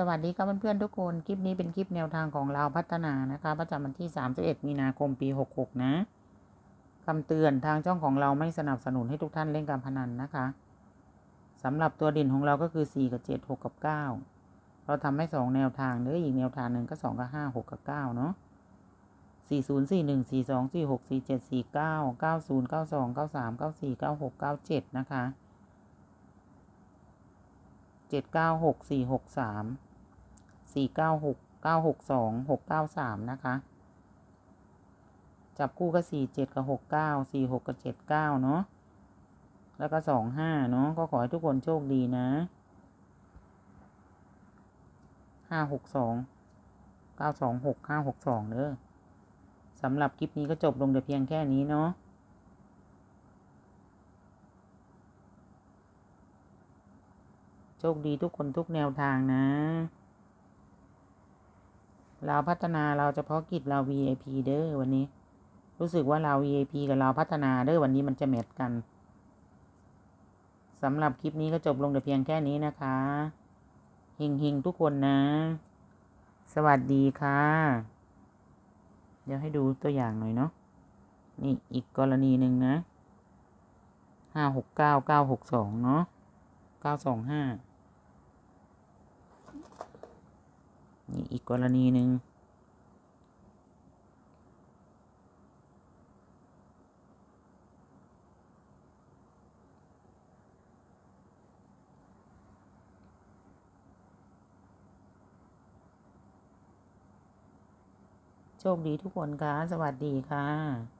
สวัสดีครับเพื่อนๆทุกคน คลิปนี้เป็นคลิปแนวทางของเราพัฒนานะคะประจำวันที่ 31 มีนาคมปี 66 นะคำเตือนทางช่องของเราไม่สนับสนุนให้ทุกท่านเล่นการพนันนะคะสำหรับตัวด่นของเราก็คือ 4 กับ 7 6 กับ 9 เราทำให้ 2 แนวทางเนื้ออีกแนวทางหนึ่งก็ 2 กับ 5 6 กับ 9 เนาะ4 0 4 1 4 2 4 6 4 7 4 9 9 0 9 2 9 3 9 4 9 6 9 7 นะคะเจ็ดเก้าหก สี่เก้าหกเก้าหกสองหกเก้าสามนะคะ จับคู่ก็สี่เจ็ดกับหกเก้าสี่หกกับเจ็ดเก้าเนาะแล้วก็สองห้าเนาะก็ขอให้ทุกคนโชคดีนะห้าหกสองเก้าสองหกห้าหกสองเด้อสำหรับคลิปนี้ก็จบลงแต่เพียงแค่นี้เนาะโชคดีทุกคนทุกแนวทางนะ เราพัฒนาเราเฉพาะกิจเรา VIP เด้อวันนี้ รู้สึกว่าเรา VIP กับเราพัฒนาเด้อวันนี้มันจะแมทกันสำหรับคลิปนี้ก็จบลงแต่เพียงแค่นี้นะคะเฮงๆทุกคนนะ สวัสดีค่ะ เดี๋ยวให้ดูตัวอย่างหน่อยเนาะนี่อีกกรณีหนึ่งนะห้าหกเก้าเก้าหกสองเนาะเก้าสองห้า นี่อีกกรณีหนึ่งโชคดีทุกคนค่ะ สวัสดีค่ะ